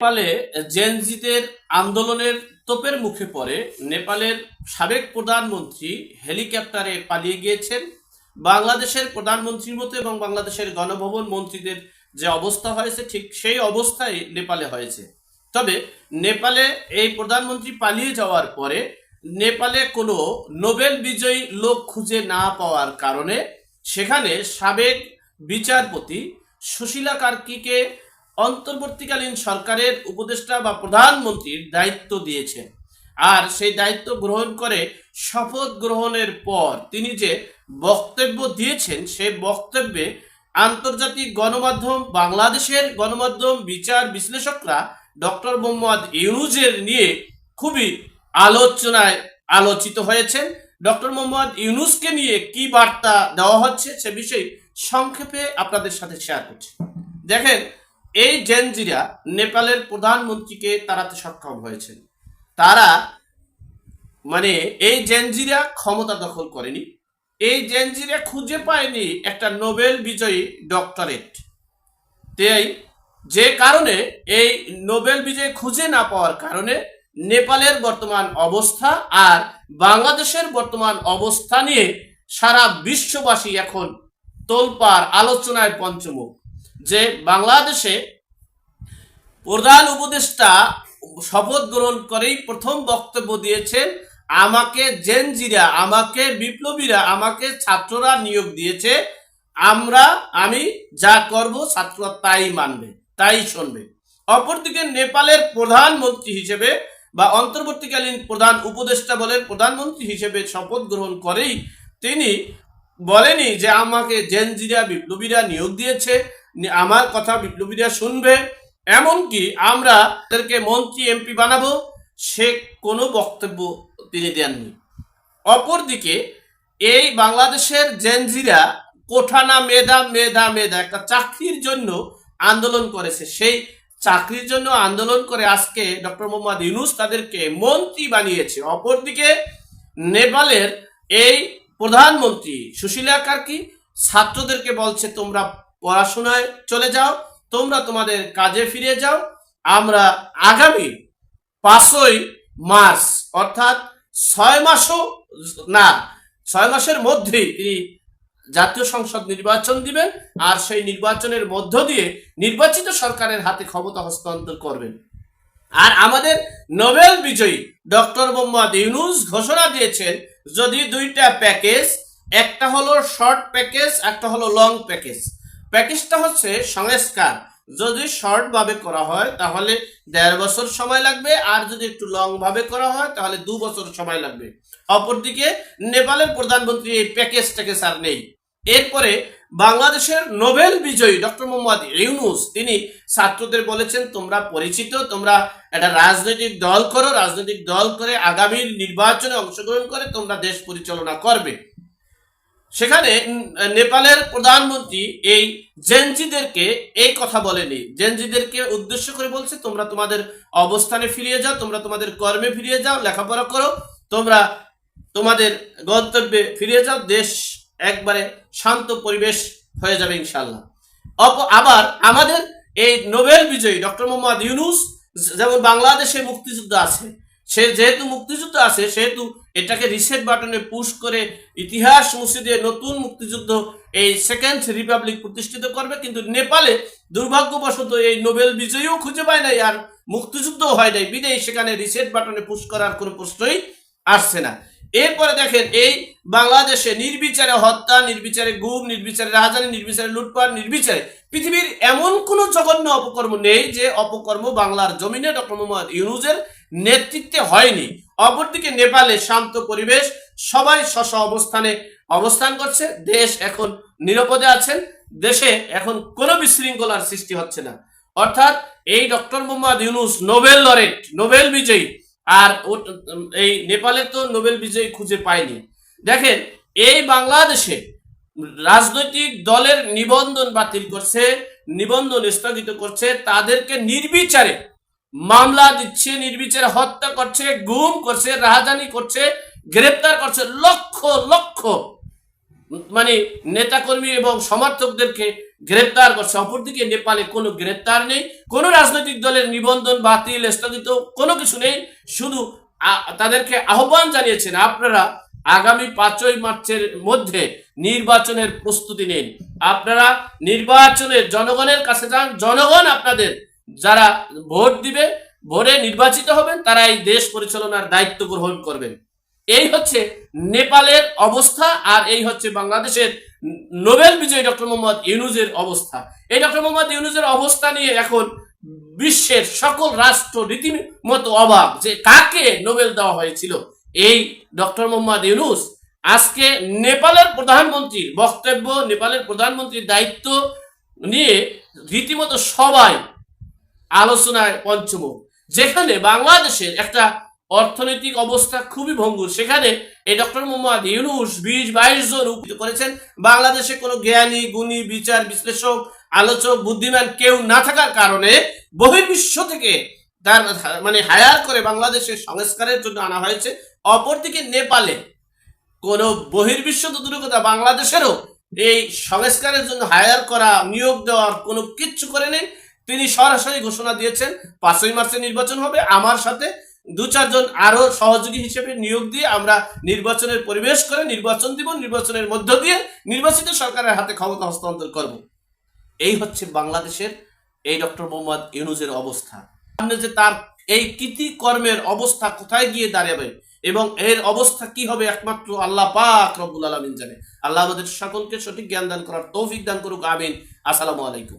নেপালে জেনজিদের আন্দোলনের তোপের মুখে পড়ে নেপালের সাবেক প্রধানমন্ত্রী হেলিকপ্টারে পালিয়ে গিয়েছেন। বাংলাদেশের প্রধানমন্ত্রীর মতো এবং বাংলাদেশের গণভবন মন্ত্রীদের যে অবস্থা হয়েছে, ঠিক সেই অবস্থাই নেপালে হয়েছে। তবে নেপালে এই প্রধানমন্ত্রী পালিয়ে যাওয়ার পরে নেপালে কোনো নোবেল বিজয়ী লোক খুঁজে না পাওয়ার কারণে সেখানে সাবেক বিচারপতি সুশীলা কার্কিকে অন্তর্বর্তীকালীন সরকারের উপদেষ্টা বা প্রধানমন্ত্রীর দায়িত্ব দিয়েছেন। আর সেই দায়িত্ব গ্রহণ করে শপথ গ্রহণের পর তিনি যে বক্তব্য দিয়েছেন, সেই বক্তব্যে আন্তর্জাতিক গণমাধ্যম, বাংলাদেশের গণমাধ্যম, বিচার বিশ্লেষকরা ডক্টর মোহাম্মদ ইউনুজের নিয়ে খুবই আলোচনায় আলোচিত হয়েছেন। ডক্টর মোহাম্মদ ইউনুসকে নিয়ে কি বার্তা দেওয়া হচ্ছে সে বিষয়ে সংক্ষেপে আপনাদের সাথে শেয়ার করছি। দেখেন এই জেনজিরা নেপালের প্রধানমন্ত্রীকে তাড়াতে সক্ষম হয়েছেন। তারা মানে এই জেনজিরা ক্ষমতা দখল করেনি। এই জেনজিরা খুঁজে পায়নি একটা নোবেল বিজয়ী ডক্টরেট। তাই যে কারণে এই নোবেল বিজয় খুঁজে না পাওয়ার কারণে নেপালের বর্তমান অবস্থা আর বাংলাদেশের বর্তমান অবস্থা নিয়ে সারা বিশ্ববাসী এখন তোলপার আলোচনায় পঞ্চমুখ। যে বাংলাদেশে প্রধান উপদেষ্টা শপথ গ্রহণ করেই প্রথম বক্তব্য দিয়েছেন, আমাকে জেনজিরা, আমাকে বিপ্লবীরা, আমাকে ছাত্ররা নিয়োগ দিয়েছে, আমরা, আমি যা করব ছাত্ররা তাই মানবে, তাই শুনবে। অপরদিকে নেপালের প্রধানমন্ত্রী হিসেবে বা অন্তর্বর্তীকালীন প্রধান উপদেষ্টা বলেন প্রধানমন্ত্রী হিসেবে শপথ গ্রহণ করেই তিনি বলেনি যে আমাকে জেনজিরা বিপ্লবীরা নিয়োগ দিয়েছে, আমার কথা বিপ্লবীরা শুনবে। এমনকি আমরা তাদেরকে মন্ত্রী, এমপি বানাবো, সে কোনো বক্তব্য তিনি দেননি। অপরদিকে এই বাংলাদেশের জেনজিরা কোঠানা মেধা মেধা মেধা একটা চাকরির জন্য আন্দোলন করেছে। সেই চাকরির জন্য আন্দোলন করে আজকে ডক্টর মোহাম্মদ ইউনুস তাদেরকে মন্ত্রী বানিয়েছে। অপরদিকে নেপালের এই প্রধানমন্ত্রী সুশীলা কার্কি ছাত্রদেরকে বলছে, তোমরা পড়াশোনায় চলে যাও তোমরা তোমাদের কাজে ফিরে যাও। আমরা আগামী পাঁচই মার্চ, অর্থাৎ ছয় মাসও না, ছয় মাসের মধ্যেই তিনি জাতীয় সংসদ নির্বাচন দিবেন আর সেই নির্বাচনের মধ্য দিয়ে নির্বাচিত সরকারের হাতে ক্ষমতা হস্তান্তর করবেন। আর আমাদের নোবেল বিজয়ী ডক্টর মোহাম্মদ ইউনুস ঘোষণা দিয়েছেন, যদি দুইটা প্যাকেজ, একটা হলো শর্ট প্যাকেজ, একটা হলো লং প্যাকেজ। প্যাকেজটা হচ্ছে সংস্কার। যদি শর্ট ভাবে করা হয়, তাহলে দেড় বছর সময় লাগবে, আর যদি একটু লং ভাবে করা হয়, তাহলে দু বছর সময় লাগবে। অপরদিকে, নেপালের প্রধানমন্ত্রী এই প্যাকেজটাকে স্যার নেই। এরপরে, বাংলাদেশের নোবেল বিজয়ী ডক্টর মোহাম্মদ ইউনুস, তিনি ছাত্রদের বলেছেন, তোমরা পরিচিত, তোমরা একটা রাজনৈতিক দল করো, রাজনৈতিক দল করে আগামী নির্বাচনে অংশগ্রহণ করে তোমরা দেশ পরিচালনা করবে। সেখানে নেপালের প্রধানমন্ত্রী এই জেনজিদেরকে এই কথা বলেনি। জেনজিদেরকে উদ্দেশ্য করে বলছে, তোমরা তোমাদের অবস্থানে ফিরিয়ে যাও, তোমরা তোমাদের কর্মে ফিরিয়ে যাও, লেখাপড়া করো, তোমরা তোমাদের গন্তব্যে ফিরিয়ে যাও, দেশ একবারে শান্ত পরিবেশ হয়ে যাবে ইনশাল্লাহ অপ, আবার আমাদের এই নোবেল বিজয়ী ডক্টর মোহাম্মদ ইউনুস, যেমন বাংলাদেশে মুক্তিযুদ্ধ আছে সে যেহেতু মুক্তিযুদ্ধ আছে, সেহেতু এটাকে রিসেট বাটনে পুশ করে ইতিহাস মুছে দিয়ে নতুন মুক্তিযুদ্ধ এই সেকেন্ড রিপাবলিক প্রতিষ্ঠিত করবে। কিন্তু নেপালে দুর্ভাগ্যবশত এই নোবেল বিজয়ীও খুঁজে পায় নাই আর মুক্তিযুদ্ধও হয় নাই। বিদেয় সেখানে রিসেট বাটনে পুশ করার কোনো প্রশ্নই আসছে না। এরপরে দেখেন এই বাংলাদেশে নির্বিচারে হত্যা, নির্বিচারে গুম, নির্বিচারে রাজধানী, নির্বিচারে লুটপাট, নির্বিচারে পৃথিবীর এমন কোনো জঘন্য অপকর্ম নেই যে অপকর্ম বাংলার জমিনে ডক্টর মোহাম্মদ ইউনুজের নেতৃত্বে হয়নি। অপরদিকে নেপালে শান্ত পরিবেশ, সবাই স্ব অবস্থানে অবস্থান করছে। দেশ এখন নিরাপদে আছেন। দেশে এখন কোনো বিশৃঙ্খলার সৃষ্টি হচ্ছে না। অর্থাৎ এই doctor Mohammad Yunus Nobel laureate, Nobel বিজয়ী, আর এই নেপালে তো নোবেল বিজয়ী খুঁজে পায়নি। দেখেন, এই বাংলাদেশে রাজনৈতিক দলের নিবন্ধন বাতিল করছে, নিবন্ধন স্থগিত করছে, তাদেরকে নির্বিচারে মামলা দিচ্ছে, নির্বিচারে হত্যা করছে, গুম করছে, রাহাজানি করছে, গ্রেপ্তার করছে লক্ষ লক্ষ মানে নেতাকর্মী এবং সমর্থকদেরকে গ্রেপ্তার করছে। অপরদিকে নেপালে কোনো গ্রেপ্তার নেই, কোনো রাজনৈতিক দলের নিবন্ধন বাতিল, স্থগিত কোনো কিছু নেই। শুধু তাদেরকে আহ্বান জানিয়েছেন, আপনারা আগামী পাঁচই মার্চের মধ্যে নির্বাচনের প্রস্তুতি নিন। আপনারা নির্বাচনের জনগণের কাছে যান, জনগণ আপনাদের যারা ভোট দিবে, ভোটে নির্বাচিত হবেন তারা এই দেশ পরিচালনার দায়িত্ব গ্রহণ করবেন। এই হচ্ছে নেপালের অবস্থা আর এই হচ্ছে বাংলাদেশের নোবেল বিজয়ী ডক্টর মোহাম্মদ ইউনুজের অবস্থা। এই ডক্টর মোহাম্মদ ইউনুজের অবস্থা নিয়ে এখন বিশ্বের সকল রাষ্ট্র রীতিমতো অবাক যে কাকে নোবেল দেওয়া হয়েছিল। এই ডক্টর মোহাম্মদ ইউনুস আজকে নেপালের প্রধানমন্ত্রীর বক্তব্য, নেপালের প্রধানমন্ত্রীর দায়িত্ব নিয়ে রীতিমতো সবাই আলোচনায় পঞ্চমুখ। যেখানে বাংলাদেশের একটা অর্থনৈতিক অবস্থা খুবই ভঙ্গুর। সেখানে এই ডক্টর মোহাম্মদ ইউনুস বিশ বাইশ জন উপস্থিত করেছেন। বাংলাদেশে কোনো জ্ঞানী, গুণী, বিচার, বিশ্লেষক, আলোচক, বুদ্ধিমান কেউ না থাকার কারণে বহির্বিশ্ব থেকে তার মানে হায়ার করে বাংলাদেশের সংস্কারের জন্য আনা হয়েছে। অপরদিকে নেপালে কোনো বহির্বিশ্ব তো দূরের কথা বাংলাদেশেরও এই সংস্কারের জন্য হায়ার করা, নিয়োগ দেওয়ার কোনো কিচ্ছু করে নেই। তিনি সরাসরি ঘোষণা দিয়েছেন, পাঁচই মার্চে নির্বাচন হবে। আমার সাথে দু চারজন আরও সহযোগী হিসেবে নিয়োগ দিয়ে আমরা নির্বাচনের পরিবেশ করে নির্বাচন দিব, নির্বাচনের মধ্য দিয়ে নির্বাচিত সরকারের হাতে ক্ষমতা হস্তান্তর করব। এই হচ্ছে বাংলাদেশের, এই ডক্টর মোহাম্মদ ইউনুজের অবস্থা। সামনে যে তার এই কৃতি কর্মের অবস্থা কোথায় গিয়ে দাঁড়াবে এবং এর অবস্থা কি হবে একমাত্র আল্লাহ পাক রব্বুল আলমিন জানে। আল্লাহ আমাদের সকলকে সঠিক জ্ঞান দান করার তৌফিক দান করুক, আমিন। আসসালামু আলাইকুম।